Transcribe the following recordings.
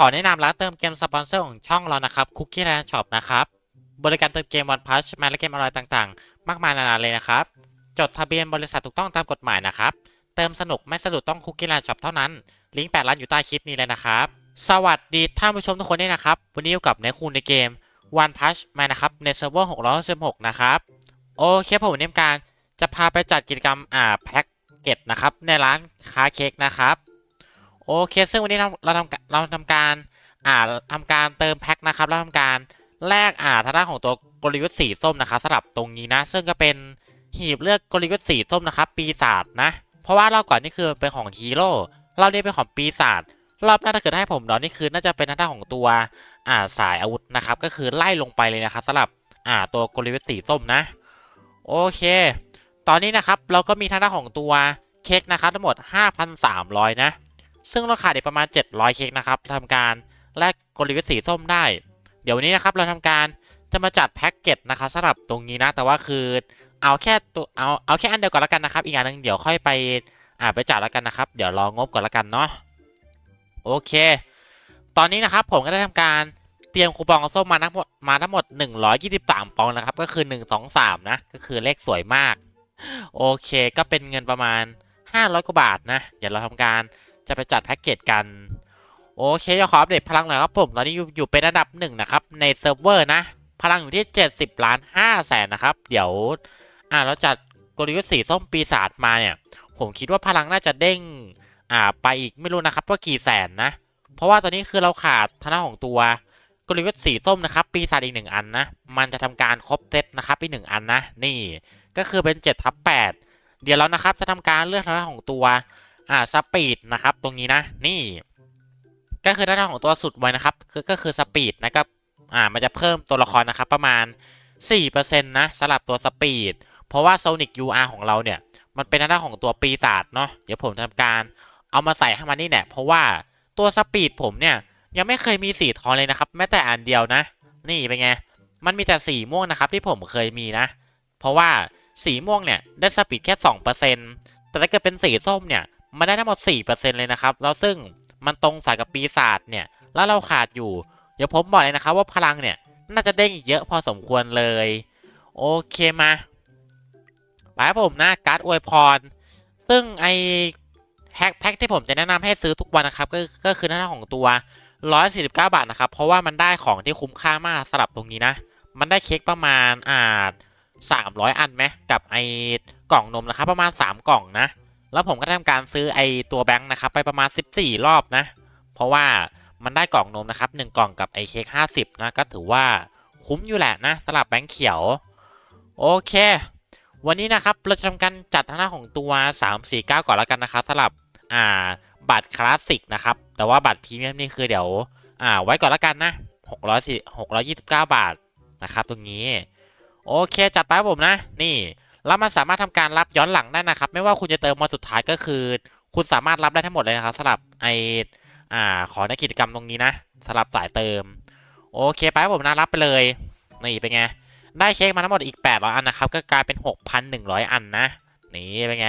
ขอแนะนำร้านเติมเกมสปอนเซอร์ของช่องเรานะครับคุกกี้แลนด์ช็อปนะครับ บริการเติมเกมวันพัชแมและเกมออนไลน์ต่างๆ มากมายนานาเลยนะครับ จดทะเบียนบริษัทถูกต้องตามกฎหมายนะครับ เติมสนุกไม่สะดุดต้องคุกกี้แลนด์ช็อปเท่านั้น ลิงก์แปดร้านอยู่ใต้คลิปนี้เลยนะครับ สวัสดีท่านผู้ชมทุกคนด้วยนะครับ วันนี้อยู่กับในคูณในเกม One Punch Man นะครับในเซิร์ฟเวอร์616นะครับโอเคผมวันนี้การจะพาไปจัดกิจกรรมอ่าแพ็กเกจนะครับในร้านค้าเค้กนะครับ โอเค ซึ่งวันนี้เราเราทำเราทำการอ่าทำการเติมแพ็คนะครับแล้วทำการแลกอ่าทางด้านของตัวกลยุทธ์สีส้มนะครับสำหรับตรงนี้นะ ซึ่งก็เป็นหีบเลือกกลยุทธ์สีส้มนะครับ ปีศาจนะ เพราะว่ารอบก่อนนี่คือเป็นของฮีโร่เรอบนี้เป็นของปีศาจรอบหน้าถ้าเกิดให้ผมเนาะนี่คือน่าจะเป็นทางด้านของตัวอ่าสายอาวุธนะครับ ก็คือไล่ลงไปเลยนะครับสำหรับอ่าตัวกลยุทธ์สีส้มนะ โอเค ตอนนี้นะครับเราก็มีทางด้านของตัวเค้กนะครับทั้งหมด 5,300 นะ ซึ่งเราขาดอีกประมาณ 700เค้กนะครับทำการแลกกลยุทธ์สีส้มได้ เดี๋ยววันนี้นะครับเราทำการจะมาจัดแพ็กเกจนะครับสำหรับตรงนี้นะ แต่ว่าคือเอาแค่ตัวเอาเอาแค่อันเดียวก่อนแล้วกันนะครับ อีกอันหนึงเดี๋ยวค่อยไปอ่าไปจัดแล้วกันนะครับ เดี๋ยวรองบก่อนแล้วกันเนาะโอเค ตอนนี้นะครับผมก็ได้ทำการเตรียมคูปองส้มมาทั้งหมดมาทั้งหมด 123 ปองนะครับ ก็คือ 1 2 3 นะ ก็คือเลขสวยมาก โอเค ก็เป็นเงินประมาณ 500 กว่าบาทนะ เดี๋ยวเราทำการ จะไปจัดแพ็กเกจกัน โอเคจะขออัปเดตพลังหน่อยครับผม ตอนนี้อยู่เป็นอันดับหนึ่งนะครับ ในเซิร์ฟเวอร์นะ พลังอยู่ที่ 70 ล้าน5แสนนะครับ เดี๋ยว อ่าเราจัดกลยุทธ์สีส้มปีศาจมาเนี่ย ผมคิดว่าพลังน่าจะเด้ง อ่า ไปอีกไม่รู้นะครับว่ากี่แสนนะ เพราะว่าตอนนี้คือเราขาดทางด้าของตัวกลยุทธ์สีส้มนะครับ ปีศาจอีกหนึ่งอันนะ มันจะทำการครบเซตนะครับอีกหนึ่งอันนะ นี่ ก็คือเป็น7ทับ8เดี๋ยวเรานะครับจะทำการเลือกทางด้าของตัว อ่าสปีดนะครับตรงนี้นะนี่ ก็คือด้านของตัวสุดไว้นะครับคือก็คือสปีดนะครับอ่ามันจะเพิ่มตัวละครนะครับประมาณ 4%นะสำหรับตัวสปีดเพราะว่า Sonic UR ของเราเนี่ย มันเป็นด้านของตัวปีศาจเนาะเดี๋ยวผมทำการเอามาใส่ให้มันนี่แหละเพราะว่าตัวสปีดผมเนี่ยยังไม่เคยมีสีทองเลยนะครับ แม้แต่อันเดียวนะ นี่เป็นไง มันมีแต่สีม่วงนะครับที่ผมเคยมีนะ เพราะว่าสีม่วงเนี่ยได้สปีดแค่ 2%แต่ถ้าเกิดเป็นสีส้มเนี่ย มันได้ทั้งหมด 4%เลยนะครับ แล้วซึ่งมันตรงสายกับปีศาจเนี่ย แล้วเราขาดอยู่ เดี๋ยวผมบอกเลยนะครับว่าพลังเนี่ย น่าจะเด้งอีกเยอะพอสมควรเลย โอเคมาไปครับผมนะการ์ดอวยพร ซึ่งไอแพ็คแพ็คที่ผมจะแนะนำให้ซื้อทุกวันนะครับก็ก็คือหน้าของตัว 149 บาทนะครับ เพราะว่ามันได้ของที่คุ้มค่ามากสำหรับตรงนี้นะ มันได้เค้กประมาณอ่า300 อันไหมกับไอกล่องนมนะครับประมาณ 3 กล่องนะ แล้วผมก็ทำการซื้อไอตัวแบงค์นะครับไปประมาณ 14 รอบนะ เพราะว่ามันได้กล่องนมนะครับ1กล่องกับไอเค้ก50 นะก็ถือว่าคุ้มอยู่แหละนะสำหรับแบงค์เขียว โอเค วันนี้นะครับเราจะทำการจัดทางหน้าของตัว 349 ก่อนแล้วกันนะครับสำหรับอ่าบัตรคลาสสิกนะครับ แต่ว่าบัตรพรีเมียมนี่คือเดี๋ยวอ่าไว้ก่อนแล้วกันนะ600 629 บาทนะครับตรงนี้ โอเคจัดไปผมนะ นี่ แล้วมันสามารถทำการรับย้อนหลังได้นะครับ ไม่ว่าคุณจะเติมมาสุดท้ายก็คือ คุณสามารถรับได้ทั้งหมดเลยนะครับสำหรับไออ่าขอในกิจกรรมตรงนี้นะสำหรับสายเติม โอเคไปครับผมนะรับไปเลยนี่เป็นไงได้เช็คมาทั้งหมดอีก 800 อันนะครับ ก็กลายเป็น 6,100 อันนะ นี่เป็นไง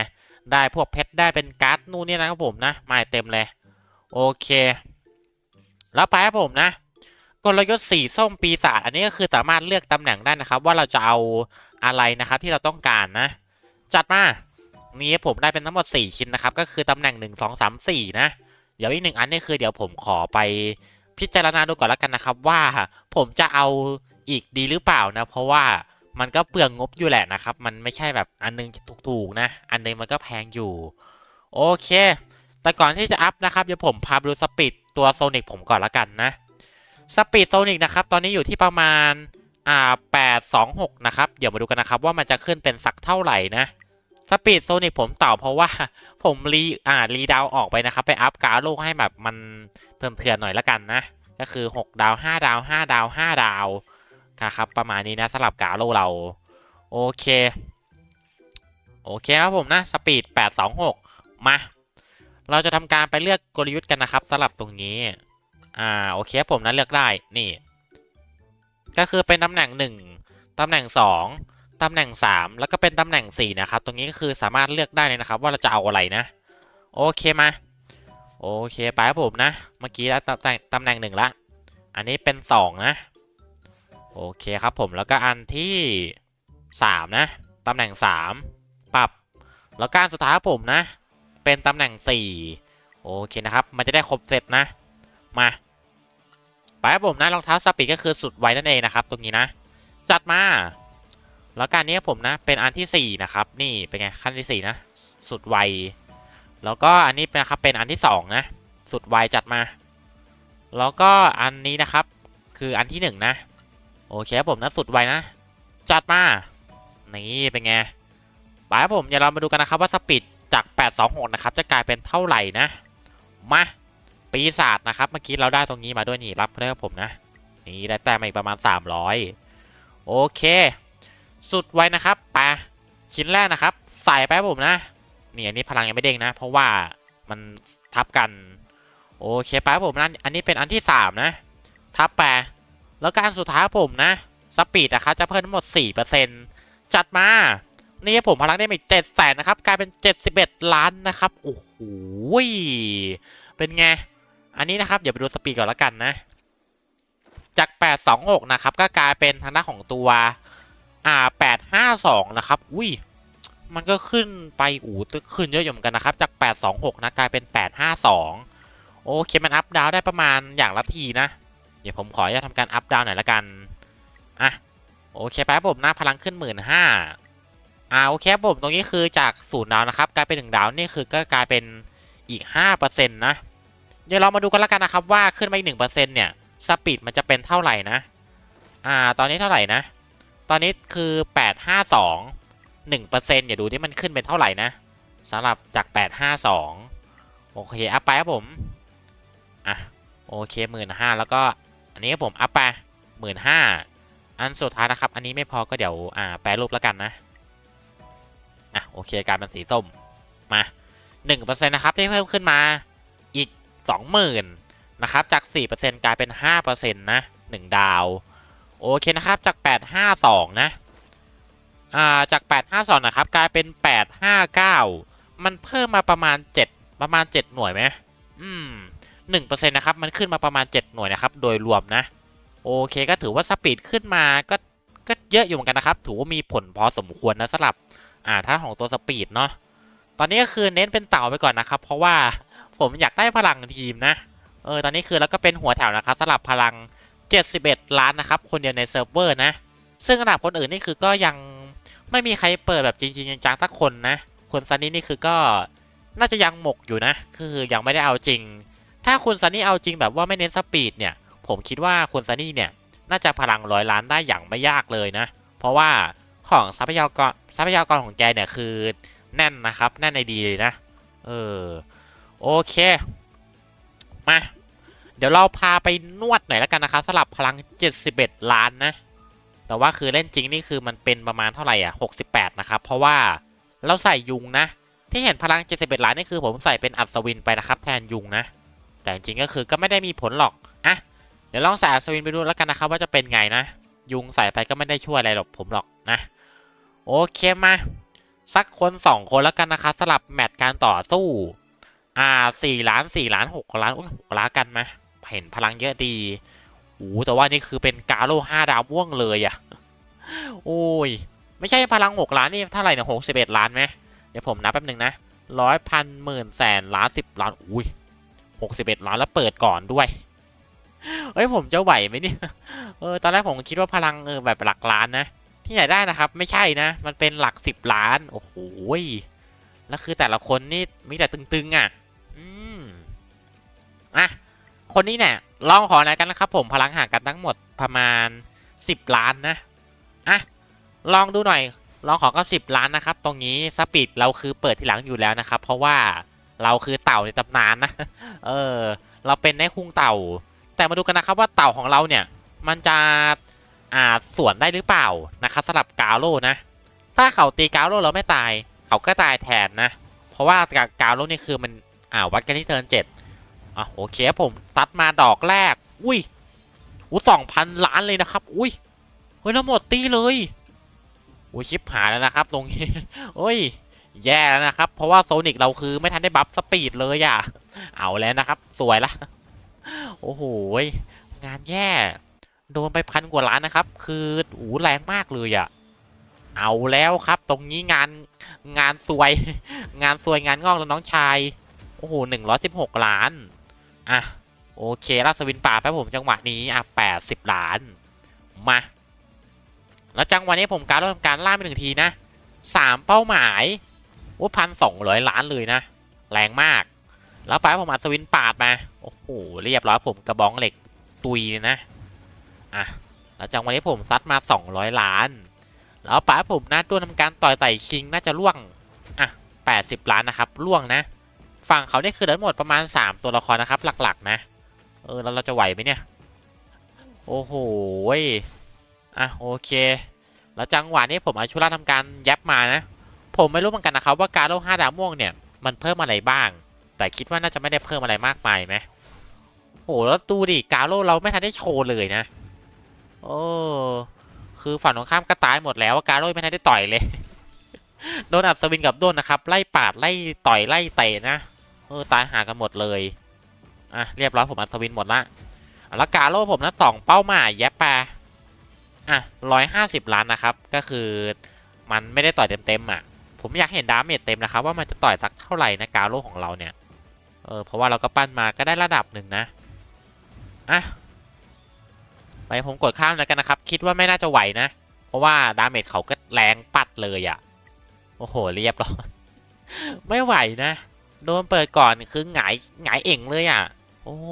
ได้พวกเพชรได้เป็นการ์ดนู่นนี่นะครับผมนะ มาเต็มเลย โอเค แล้วไปครับผมนะ กลยุทธ์สีส้มปีศาจอันนี้ก็คือสามารถเลือกตำแหน่งได้นะครับ ว่าเราจะเอาอะไรนะครับที่เราต้องการนะ จัดมานี้ผมได้เป็นทั้งหมด 4 ชิ้นนะครับ ก็คือตำแหน่ง 1 2 3 4 นะ เดี๋ยวอีกหนึ่งอันนี่คือเดี๋ยวผมขอไปพิจารณาดูก่อนแล้วกันนะครับ ว่าผมจะเอาอีกดีหรือเปล่านะ เพราะว่ามันก็เปลืองงบอยู่แหละนะครับ มันไม่ใช่แบบอันนึงถูกๆนะ อันนึงมันก็แพงอยู่ โอเค แต่ก่อนที่จะอัพนะครับเดี๋ยวผมพาไปดูสปีดตัวโซนิกผมก่อนละกันนะ สปีดโซนิกนะครับ ตอนนี้อยู่ที่ประมาณอ่า826นะครับ เดี๋ยวมาดูกันนะครับว่ามันจะขึ้นเป็นสักเท่าไหร่นะสปีดโซนิกผมเต่าเพราะว่าผมรีอ่ารีดาวออกไปนะครับ ไปอัพการ์ดโลกให้แบบมันเพิ่มเถื่อนหน่อยละกันนะ ก็คือ 6 ดาว 5 ดาว 5 ดาว 5 ดาวนะครับประมาณนี้นะสำหรับการ์ดโลกเรา โอเค โอเคครับผมนะสปีด826 มา เราจะทำการไปเลือกกลยุทธ์กันนะครับสำหรับตรงนี้ อ่าโอเคผมนะเลือกได้นี่ ก็คือเป็นตำแหน่ง 1ตำแหน่ง 2ตำแหน่ง 3 แล้วก็เป็นตำแหน่ง 4 นะครับ ตรงนี้ก็คือสามารถเลือกได้เลยนะครับ ว่าเราจะเอาอะไรนะ โอเคมาโอเคไปครับผมนะ เมื่อกี้แล้วตำแหน่งตำแหน่งหนึ่งละอันนี้เป็นสองนะ โอเคครับผมแล้วก็อันที่สามนะตำแหน่งสามปรับ แล้วการสุดท้ายครับผมนะ เป็นตำแหน่งสี่โอเคนะครับ มันจะได้ครบเสร็จนะ มา ไปครับผมนะรองเท้าสปีดก็คือสุดไวนั่นเองนะครับ ตรงนี้นะ จัดมา แล้วการนี้ผมนะเป็นอันที่สี่นะครับ นี่เป็นไงขั้นที่สี่นะ สุดไว แล้วก็อันนี้นะครับเป็นอันที่สองนะ สุดไวจัดมา แล้วก็อันนี้นะครับคืออันที่หนึ่งนะ โอเคครับผมนะสุดไวนะ จัดมา นี่เป็นไงไปครับผมเดี๋ยวเรามาดูกันนะครับว่าสปีดจาก 826 นะครับ จะกลายเป็นเท่าไหร่นะ มา ปีศาจนะครับเมื่อกี้เราได้ตรงนี้มาด้วยนี่รับเลยครับผมนะนี่ได้แต้มมาอีกประมาณ 300 โอเค สุดไว้นะครับไปชิ้นแรกนะครับ ใส่ไปผมนะนี่อันนี้พลังยังไม่เด้งนะ เพราะว่ามันทับกันโอเคไปผมนะอันนี้เป็นอันที่ 3 นะ ทับแปแล้วการสุดท้ายผมนะสปีดนะครับจะเพิ่มทั้งหมด 4%จัดมา นี่ผมพลังได้อีก7แสนนะครับ กลายเป็น 71 ล้านนะครับ โอ้โห เป็นไง อันนี้นะครับเดี๋ยวไปดูสปีดก่อนละกันนะ จาก 826 นะครับ ก็กลายเป็นทางด้านของตัวอ่า852 นะครับ อุ้ยมันก็ขึ้นไปอู๋ขึ้นเยอะอยู่เหมือนกันนะครับ จาก 826 นะกลายเป็น 852 โอเคมันอัพดาวได้ประมาณอย่างละทีนะ เดี๋ยวผมขออนุญาตทำการอัพดาวหน่อยละกัน อะ โอเคไปครับผมหนะพลังขึ้น1 5ื่นห้าอ่าโอเคผมตรงนี้คือจากศูนย์ดาวนะครับ กลายเป็นหนึ่งดาวนี่คือก็กลายเป็นอีก5%นะ เดี๋ยวเรามาดูกันละกันนะครับว่าขึ้นมาอีก1%เนี่ยสปีดมันจะเป็นเท่าไหร่นะอ่าตอนนี้เท่าไหร่นะ ตอนนี้คือ852 1%อย่าดูที่มันขึ้นเป็นเท่าไหร่นะสำหรับจาก852โอเคอัพไปครับผมอะโอเคหมื่นห้าแล้วก็อันนี้ผมอัพไปหมื่นห้าอันสุดท้ายนะครับ อันนี้ไม่พอก็เดี๋ยวอ่าแปรรูปแล้วกันนะอะโอเคกลายเป็นสีส้มมาหนึ่งเปอร์เซ็นต์นะครับได้เพิ่มขึ้นมา อีกสองหมื่นนะครับจากสี่เปอร์เซ็นต์กลายเป็นห้าเปอร์เซ็นต์นะหนึ่งดาว โอเคนะครับจากแปดห้าสองนะอ่าจากแปดห้าสองนะครับ กลายเป็นแปดห้าเก้ามันเพิ่มมาประมาณเจ็ดประมาณเจ็ดหน่วยไหมอืม1%นะครับ มันขึ้นมาประมาณ 7 หน่วยนะครับ โดยรวมนะ โอเคก็ถือว่าสปีดขึ้นมาก็ก็เยอะอยู่เหมือนกันนะครับ ถือว่ามีผลพอสมควรนะสำหรับอ่าท่าของตัวสปีดเนาะ ตอนนี้ก็คือเน้นเป็นเต่าไปก่อนนะครับ เพราะว่าผมอยากได้พลังทีมนะ เออ ตอนนี้คือแล้วก็เป็นหัวแถวนะครับสำหรับพลัง 71 ล้านนะครับ คนเดียวในเซิร์ฟเวอร์นะ ซึ่งระดับคนอื่นนี่คือก็ยังไม่มีใครเปิดแบบจริงๆจังๆสักคนนะ คนซันนี่นี่คือก็น่าจะยังหมกอยู่นะ คือยังไม่ได้เอาจริง ถ้าคุณซันนี่เอาจริงแบบว่าไม่เน้นสปีดเนี่ย ผมคิดว่าคุณซันนี่เนี่ยน่าจะพลังร้อยล้านได้อย่างไม่ยากเลยนะ เพราะว่าของทรัพยากรทรัพยากรของแกเนี่ยคือ แน่นนะครับ แน่นในดีเลยนะ เออ โอเค มา เดี๋ยวเราพาไปนวดหน่อยแล้วกันนะครับสลับพลัง 71 ล้านนะ แต่ว่าคือเล่นจริงนี่คือมันเป็นประมาณเท่าไหร่อะ 68 นะครับ เพราะว่าเราใส่ยุงนะ ที่เห็นพลัง 71 ล้านนี่คือผมใส่เป็นอัศวินไปนะครับ แทนยุงนะ แต่จริงก็คือก็ไม่ได้มีผลหรอก อะ เดี๋ยวลองใส่อัศวินไปดูแล้วกันนะครับว่าจะเป็นไงนะ ยุงใส่ไปก็ไม่ได้ช่วยอะไรหรอกผมหรอกนะ โอเคมา สักคนสองคนแล้วกันนะคะสลับแมตช์การต่อสู้ อ่าสี่ล้านสี่ล้านหกล้านอุ้ยหกล้านกันไหมเห็นพลังเยอะดีโอ้แต่ว่านี่คือเป็นกาโลห้าดาวม่วงเลยอะโอ้ย ไม่ใช่พลังหกล้านนี่เท่าไหร่นี่ยหกสิบเอ็ดล้านไหมเดี๋ยวผมนับแป๊บหนึ่งนะร้อยพันหมื่นแสนล้านสิบล้านอุ้ยหกสิบเอ็ดล้านแล้วเปิดก่อนด้วยเฮ้ยผมจะไหวไหมเนี่ยเออตอนแรกผมคิดว่าพลังเออแบบหลักล้านนะ ที่ไหนได้นะครับ ไม่ใช่นะ มันเป็นหลักสิบล้าน โอ้โหแล้วคือแต่ละคนนี่มีแต่ตึงๆอะ อืมอะคนนี้เนี่ยลองขอหน่อยกันนะครับ ผมพลังห่างกันทั้งหมดประมาณสิบล้านนะอะลองดูหน่อย ลองขอก็สิบล้านนะครับ ตรงนี้สปีดเราคือเปิดทีหลังอยู่แล้วนะครับ เพราะว่าเราคือเต่าในตำนานนะ เออ เราเป็นได้คุงเต่า แต่มาดูกันนะครับว่าเต่าของเราเนี่ย มันจะ อ่าสวนได้หรือเปล่านะครับสำหรับกาโร่นะ ถ้าเขาตีกาโร่เราไม่ตาย เขาก็ตายแทนนะ เพราะว่ากาโร่นี่คือมันอ่าวัดกันที่เทิร์นเจ็ดอะโอเคผมตัดมาดอกแรก อุ้ยอู้สองพันล้านเลยนะครับ อุ้ยเฮ้ยแล้วหมดตีเลยอุ้ยชิปหายแล้วนะครับ ตรงนี้โอ้ย แย่แล้วนะครับ เพราะว่าโซนิกเราคือไม่ทันได้บัฟสปีดเลยอะ เอาแล้วนะครับ สวยละ โอ้โห งานแย่ โดนไปพันกว่าล้านนะครับ คืออูแรงมากเลยอะเอาแล้วครับ ตรงนี้งานงานสวย งานสวยงานงอกแล้วน้องชาย โอ้โหหนึ่งร้อยสิบหกล้าน อะ โอเคราสวินป่าไปผมจังหวะนี้อะแปดสิบล้าน มา แล้วจังหวะนี้ผมการเริ่มการล่าไปหนึ่งทีนะสามเป้าหมายโอ้พันสองร้อยล้านเลยนะ แรงมาก แล้วไปผมอัศวินปาดมา โอ้โห เรียบร้อยผมกระบองเหล็กตุยเลยนะ อะแล้วจังหวะนี้ผมซัดมา 200 ล้าน แล้วป้าผมนะด้วนทำการต่อยใส่คิงน่าจะล่วงอะ80 ล้านนะครับล่วงนะ ฝั่งเขาได้คือทั้งหมดประมาณ 3 ตัวละครนะครับหลักๆ นะ เออแล้วเราจะไหวไหมเนี่ย โอ้โหอะโอเค แล้วจังหวะนี้ผมอาชุระทำการยับมานะ ผมไม่รู้เหมือนกันนะครับว่าการโลห้าดาวม่วงเนี่ยมันเพิ่มอะไรบ้าง แต่คิดว่าน่าจะไม่ได้เพิ่มอะไรมากมายไหมโอ้โหแล้วดูดิกาโลเราไม่ทันได้โชว์เลยนะ โอ้คือฝั่งตรงข้ามก็ตายหมดแล้วกาโลไม่ทันได้ต่อยเลยโดนอัศวินกับโดนนะครับ ไล่ปาดไล่ต่อยไล่เตะนะเออตายหากันหมดเลยอะเรียบร้อยผมอัศวินหมดละแล้วกาโลผมนะสองเป้าหมายแยบปาอะร้อยห้าสิบล้านนะครับ ก็คือมันไม่ได้ต่อยเต็มๆอะ ผมอยากเห็นดาเมจเต็มนะครับ ว่ามันจะต่อยสักเท่าไหร่นะกาโลของเราเนี่ยเออเพราะว่าเราก็ปั้นมาก็ได้ระดับหนึ่งนะอะ ไปผมกดข้ามแล้วกันนะครับ คิดว่าไม่น่าจะไหวนะ เพราะว่าดาเมจเขาก็แรงปัดเลยอะ่ะ โอ้โห เรียบร้อย ไม่ไหวนะ โดนเปิดก่อนคือหงายหงายเอ่งเลยอะ่ะ โอ้โห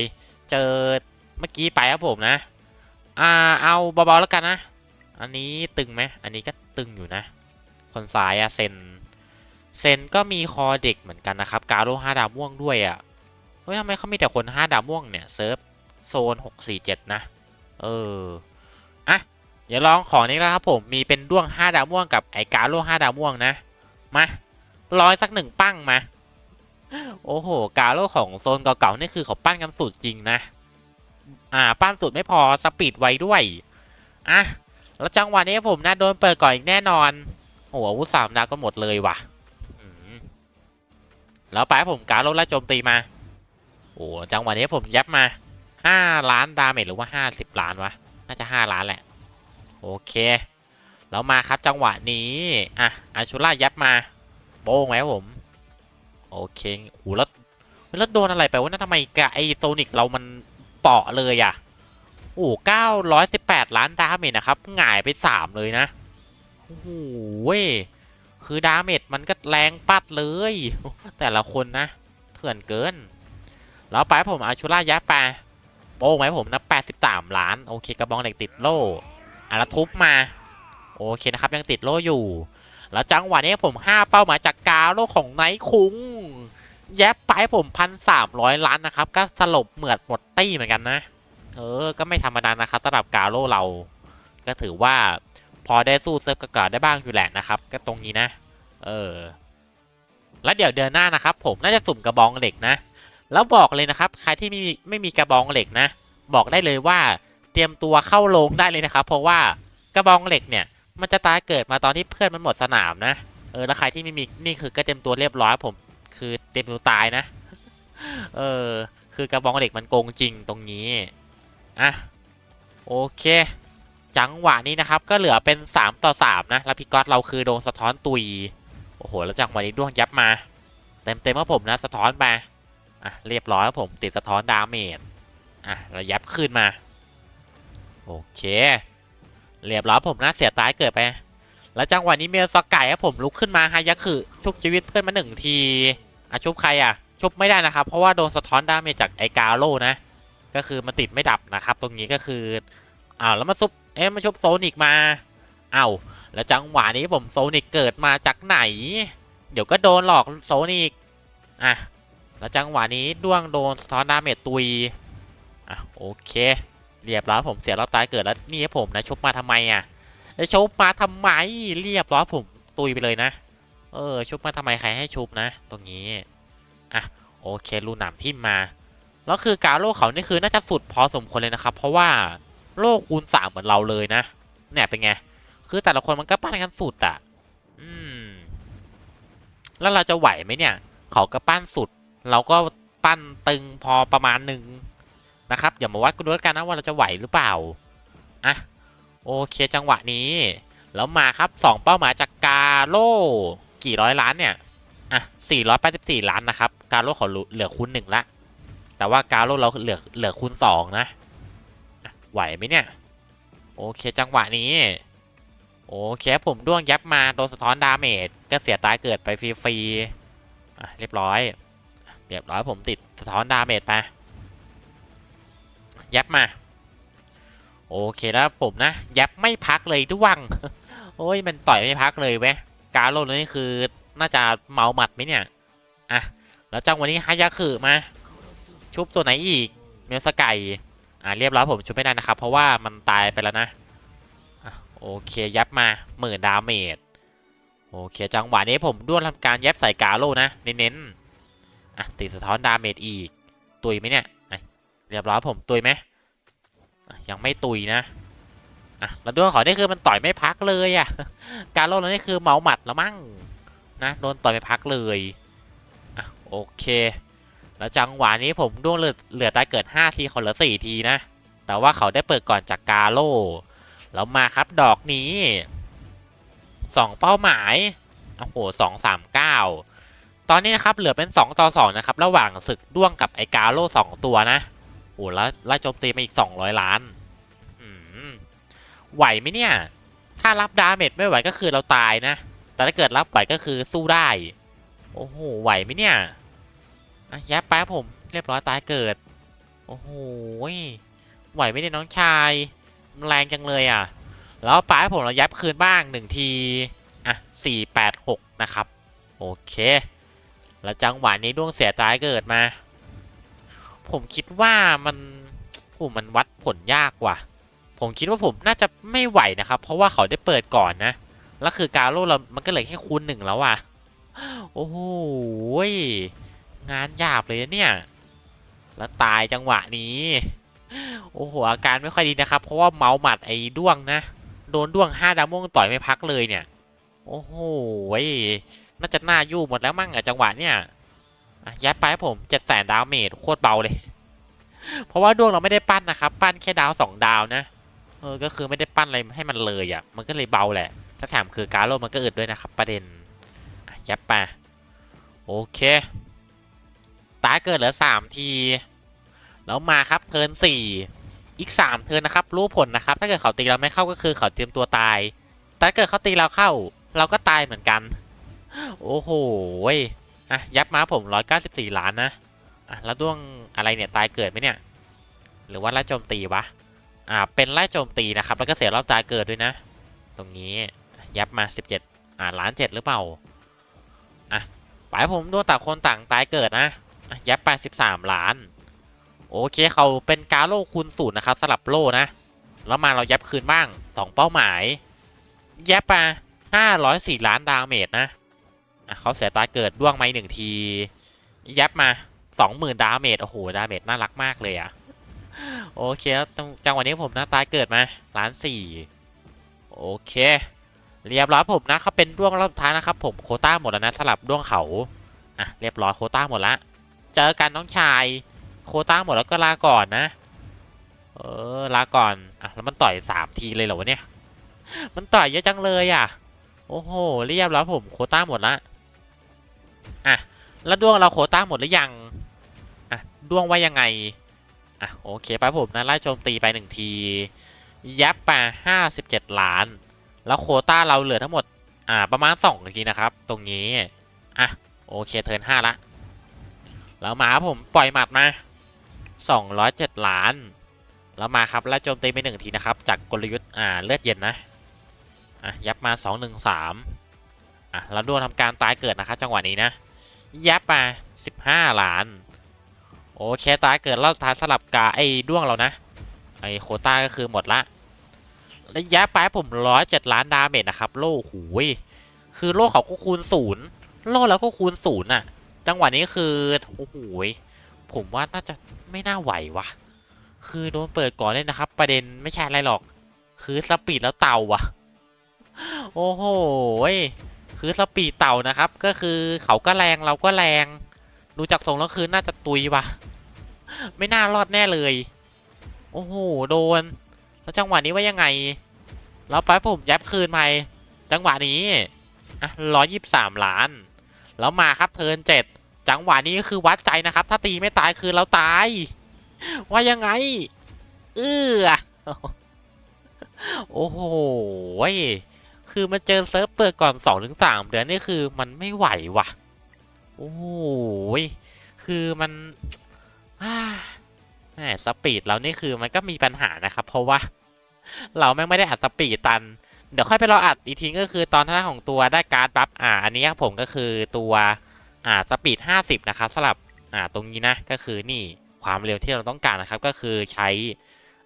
ยเจอเมื่อกี้ไปครับผมนะ อ่า เอาเบาๆแล้วกันนะ อันนี้ตึงไหม อันนี้ก็ตึงอยู่นะ คนซ้ายอะเซน เซนก็มีคอเด็กเหมือนกันนะครับ กาโร่ห้าดาวม่วงด้วยอะ่ะ เฮ้ยทำไมเขามีแต่คนห้าดาวม่วงเนี่ยเซิร์ฟโซนหกสี่เจ็ดนะ เอออะเดี๋ยวลองของนี้นะครับผมมีเป็นด้วงห้าดาวม่วงกับไอ้กาโร่ห้าดาวม่วงนะ มาร้อยสักหนึ่งปั้งมา โอ้โห กาโร่ของโซนเก่าๆนี่คือเขาปั้นกันสุดจริงนะ อ่า ปั้นสุดไม่พอสปีดไวด้วย อะ แล้วจังหวะนี้ผมนะโดนเปิดก่อนอีกแน่นอน โอ้โหอาวุธสามดาวก็หมดเลยว่ะแล้วไปผมการลดและโจมตีมา โอ้จังหวะนี้ผมยับมา ห้าล้านดาเมจหรือว่าห้าสิบล้านวะ น่าจะห้าล้านแหละ โอเค แล้วมาครับจังหวะนี้ อะอาชูล่ายับมาโป้งไหมครับผม โอเคโหแล้วแล้วโดนอะไรไปวะนั่นทำไมกะไอโซนิกเรามันเปาะเลยอะโอ้เก้าร้อยสิบแปดล้านดาเมจนะครับหงายไปสามเลยนะ โอ้โหเว้คือดาเมจมันก็แรงปัดเลย แต่ละคนนะ เถื่อนเกิน แล้วไปผมอาชูล่ายับไป โป้งไหมผมนะ83 ล้าน โอเคกระบองเหล็กติดโล่อะแล้วทุบมา โอเคนะครับ ยังติดโล่อยู่ แล้วจังหวะนี้ผม5เป้าหมายจากกาโลของไนท์คุงแยบไปผมพันสามร้อยล้านนะครับ ก็สลบเหมือดหมดตี้เหมือนกันนะ เออ ก็ไม่ธรรมดานะครับสำหรับกาโลเรา ก็ถือว่าพอได้สู้เซิร์ฟกากาได้บ้างอยู่แหละนะครับ ก็ตรงนี้นะ เออ แล้วเดี๋ยวเดือนหน้านะครับ ผมน่าจะสุ่มกระบองเหล็กนะ แล้วบอกเลยนะครับ ใครที่ไม่มีไม่มีกระบองเหล็กนะ บอกได้เลยว่าเตรียมตัวเข้าลงได้เลยนะครับ เพราะว่ากระบองเหล็กเนี่ย มันจะตายเกิดมาตอนที่เพื่อนมันหมดสนามนะ เออ แล้วใครที่ไม่มีนี่คือก็เตรียมตัวเรียบร้อยผม คือเตรียมตัวตายนะ เออ คือกระบองเหล็กมันโกงจริงตรงนี้ อะ โอเค จังหวะนี้นะครับ ก็เหลือเป็น 3 ต่อ 3 นะ แล้วพี่ก๊อตเราคือโดนสะท้อนตุย โอ้โห แล้วจังหวะนี้ด้วงยับมา เต็มเต็มว่าผมนะ สะท้อนมา อะเรียบร้อยครับผมติดสะท้อนดาเมจอะเรายับขึ้นมา โอเค เรียบร้อยผมนะเสียตายเกิดไป แล้วจังหวะนี้เมลสกายครับผมลุกขึ้นมาฮายาคือชุบชีวิตเพื่อนมาหนึ่งทีอะชุบใครอะ ชุบไม่ได้นะครับ เพราะว่าโดนสะท้อนดาเมจจากไอกาโลนะ ก็คือมันติดไม่ดับนะครับ ตรงนี้ก็คืออ้าวแล้วมาซุบเอ๊ะมาชุบโซนิกมาอ้าวแล้วจังหวะนี้ผมโซนิกเกิดมาจากไหน เดี๋ยวก็โดนหลอกโซนิกอะ แล้วจังหวะนี้ด้วงโดนสะท้อนดาเมจตุยอะโอเค เรียบร้อยผมเสียรอบตายเกิดแล้วนี่ผมนะชุบมาทำไมอะแล้วชุบมาทำไมเรียบร้อยผมตุยไปเลยนะ เออชุบมาทำไมใครให้ชุบนะ ตรงนี้อะโอเครูหนามทิ่มมาแล้วคือกาโลเขานี่คือน่าจะสุดพอสมควรเลยนะครับ เพราะว่าโลกคูณสามเหมือนเราเลยนะเนี่ยเป็นไงคือแต่ละคนมันก็ปั้นกันสุดอะ อืม แล้วเราจะไหวไหมเนี่ย เขาก็ปั้นสุด เราก็ปั้นตึงพอประมาณหนึ่งนะครับอย่ามาวัดกันด้วยกันนะว่าเราจะไหวหรือเปล่าอะโอเคจังหวะนี้ แล้วมาครับสองเป้าหมายจากกาโลกี่ร้อยล้านเนี่ยอะ484 ล้านนะครับกาโลเขาเหลือคูณหนึ่งละแต่ว่ากาโลเราเหลือเหลือคูณสองนะะไหวไหมเนี่ย โอเคจังหวะนี้ โอเคผมด้วงยับมาโดนสะท้อนดาเมจก็เสียตายเกิดไปฟรีๆอะเรียบร้อย เรียบร้อยผมติดสะท้อนดาเมจไป ยับมา โอเคแล้วผมนะ ยับไม่พักเลยด้วง โอ้ยมันต่อยไม่พักเลยเว้ยกาโลนี่คือน่าจะเมาหมัดไหมเนี่ย อะ แล้วจังวันนี้ฮายาคือมา ชุบตัวไหนอีก เมลสไกอะเรียบร้อยผมชุบไม่ได้นะครับ เพราะว่ามันตายไปแล้วนะอะโอเคยับมาหมื่นดาเมจโอเคจังหวะนี้ผมด้วนทำการยับใส่กาโลนะเน้นๆ อะติดสะท้อนดาเมจอีก ตุยไหมเนี่ยเรียบร้อยผมตุยไหมยังไม่ตุยนะอะแล้วด้วนเขานี่คือมันต่อยไม่พักเลยอะ การโลแล้วนี่คือเมาหมัดแล้วมั้งนะโดนต่อยไม่พักเลยอะโอเค แล้วจังหวะนี้ผมด้วงเหลือเหลือตายเกิด 5 ทีเขาเหลือ 4 ทีนะ แต่ว่าเขาได้เปิดก่อนจากกาโลแล้วมาครับดอกนี้ 2 เป้าหมายโอ้โหสองสามเก้า ตอนนี้นะครับเหลือเป็น 2 ต่อ 2 นะครับ ระหว่างศึกด้วงกับไอกาโล2ตัวนะ โอ้แล้วไล่โจมตีมาอีก 200 ล้านอืมไหวไหมเนี่ย ถ้ารับดาเมจไม่ไหวก็คือเราตายนะ แต่ถ้าเกิดรับไหวก็คือสู้ได้ โอ้โห ไหวไหมเนี่ยอะยับไปครับผม เรียบร้อยตายเกิด โอ้โห ไหวไหมเนี่ยน้องชายแรงจังเลยอะ แล้วปลายผมเรายับคืนบ้างหนึ่งที อะสี่แปดหกนะครับ โอเค แล้วจังหวะนี้ดวงเสียตายเกิดมา ผมคิดว่ามันผมมันวัดผลยากว่ะ ผมคิดว่าผมน่าจะไม่ไหวนะครับ เพราะว่าเขาได้เปิดก่อนนะ แล้วคือกาโร่เรามันก็เหลือแค่คูณหนึ่งแล้วอะ โอ้โหยงานหยาบเลยเนี่ย แล้วตายจังหวะนี้ โอ้โหอาการไม่ค่อยดีนะครับ เพราะว่าเมาหมัดไอ้ด้วงนะ โดนด้วงห้าดาม่วงต่อยไม่พักเลยเนี่ย โอ้โหย น่าจะหน้ายู่หมดแล้วมั่งอะจังหวะเนี่ยอะยัดไปให้ผมเจ็ดแสนดาวเมจโคตรเบาเลย เพราะว่าดวงเราไม่ได้ปั้นนะครับ ปั้นแค่ดาวสองดาวนะเออก็คือไม่ได้ปั้นอะไรให้มันเลยอะ่ะ มันก็เลยเบาแหละ ถ้าแถมคือการโลมันก็อึดด้วยนะครับ ประเด็นยับไปโอเค ตายเกิดเหลือ3ที แล้วมาครับเทิร์น4อีก3เทิร์นนะครับ รู้ผลนะครับ ถ้าเกิดเขาตีเราไม่เข้าก็คือเขาเตรียมตัวตาย แต่เกิดเขาตีเราเข้า เราก็ตายเหมือนกัน โอ้โหอะยับมาผม 194 ล้านนะอะแล้วด้วงอะไรเนี่ยตายเกิดไหมเนี่ย หรือว่าไล่โจมตีวะอ่าเป็นไล่โจมตีนะครับ แล้วก็เสียรอบตายเกิดด้วยนะ ตรงนี้ยับมา 17 อ่าล้านเจ็ดหรือเปล่าอะไปผมด้วงต่างคนต่างตายเกิดนะยับไป13 ล้าน โอเคเขาเป็นกาโลคูณศูนย์นะครับสลับโลนะ แล้วมาเรายับคืนบ้าง 2 เป้าหมาย ยับไป504 ล้านดาเมจนะ เขาเสียตายเกิดด้วงไม้หนึ่งที ยับมา20,000ดาเมจโอ้โหดาเมจน่ารักมากเลยอะโอเคแล้วจังหวะนี้ผมนะตายเกิดมาล้านสี่โอเค เรียบร้อยผมนะเขาเป็นด้วงรอบท้ายนะครับ ผมโคต้าหมดแล้วนะสลับด้วงเขาอะเรียบร้อยโคต้าหมดละเจอกันน้องชาย โคต้าหมดแล้วก็ลาก่อนนะ เออลาก่อนอะแล้วมันต่อยสามทีเลยเหรอวะเนี่ยมันต่อยเยอะจังเลยอะ โอ้โหเรียบร้อยผมโคต้าหมดละ อะแล้วดวงเราโคต้าหมดหรือยังอะดวงว่ายังไงอะโอเคไปผมนะไล่โจมตีไปหนึ่งที ยับไปห้าสิบเจ็ดล้าน แล้วโคต้าเราเหลือทั้งหมดอ่าประมาณสองนาทีนะครับ ตรงนี้อะโอเคเทิร์นห้าละแล้วมาครับผมปล่อยหมัดมา207ล้าน แล้วมาครับแล้วโจมตีไปหนึ่งทีนะครับ จากกลยุทธ์อ่าเลือดเย็นนะอะยับมา213อ่สามะแล้วด้วงทำการตายเกิดนะครับจังหวะนี้นะยับมา15 ล้าน โอเคตายเกิดแล้วทายสลับกาไอ้ด้วงเรานะ ไอ้โคต้าก็คือหมดละแล้วยับไปผม107ล้านดาเมจนะครับ โล่หูยคือโล่เขาก็คูณศูนย์โล่แล้วก็คูณศูนย์น่ะ จังหวะนี้คือโอ้โหยผมว่าน่าจะไม่น่าไหววะคือโดนเปิดก่อนเลยนะครับ ประเด็นไม่ใช่อะไรหรอก คือสปีดแล้วเต่าอะโอ้โหย คือสปีดเต่านะครับ ก็คือเขาก็แรงเราก็แรง ดูจากทรงแล้วคือน่าจะตุยวะไม่น่ารอดแน่เลย โอ้โหโดน แล้วจังหวะนี้ว่ายังไง แล้วไปผมยับคืนไปจังหวะนี้อะร้อยยี่สามล้าน แล้วมาครับเทิร์นเจ็ดจังหวะนี้ก็คือวัดใจนะครับ ถ้าตีไม่ตายคือเราตาย ว่ายังไง เออโอ้โหย คือมันเจอเซิร์ฟเปิดก่อนสองถึงสามเดือนนี่คือมันไม่ไหวว่ะ โอ้โหยคือมันอ่าแหมสปีดเรานี่คือมันก็มีปัญหานะครับ เพราะว่า เราแม่งไม่ได้อัดสปีดตัน เดี๋ยวค่อยไปรออัดอีกทีก็คือตอนหน้าของตัวได้การ์ดบัฟอ่า อันนี้ครับผมก็คือตัวอ่าสปีด 50 นะครับสำหรับอ่าตรงนี้นะก็คือนี่ความเร็วที่เราต้องการนะครับ ก็คือใช้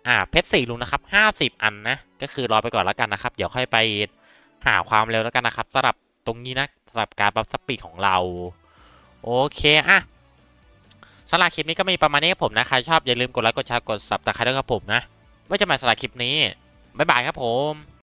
อ่าเพชรสี่ลุงนะครับ 50 อันนะ ก็คือรอไปก่อนแล้วกันนะครับ เดี๋ยวค่อยไป หาความเร็วแล้วกันนะครับสำหรับตรงนี้นะสำหรับการบัฟสปีดของเรา โอเคอะสำหรับคลิปนี้ก็มีประมาณนี้ครับผมนะใครชอบอย่าลืมกดไลค์กดแชร์กดซับตะไคร้ด้วยครับผมนะไว้เจะมาสำหรับคลิปนี้บ๊ายบายครับผม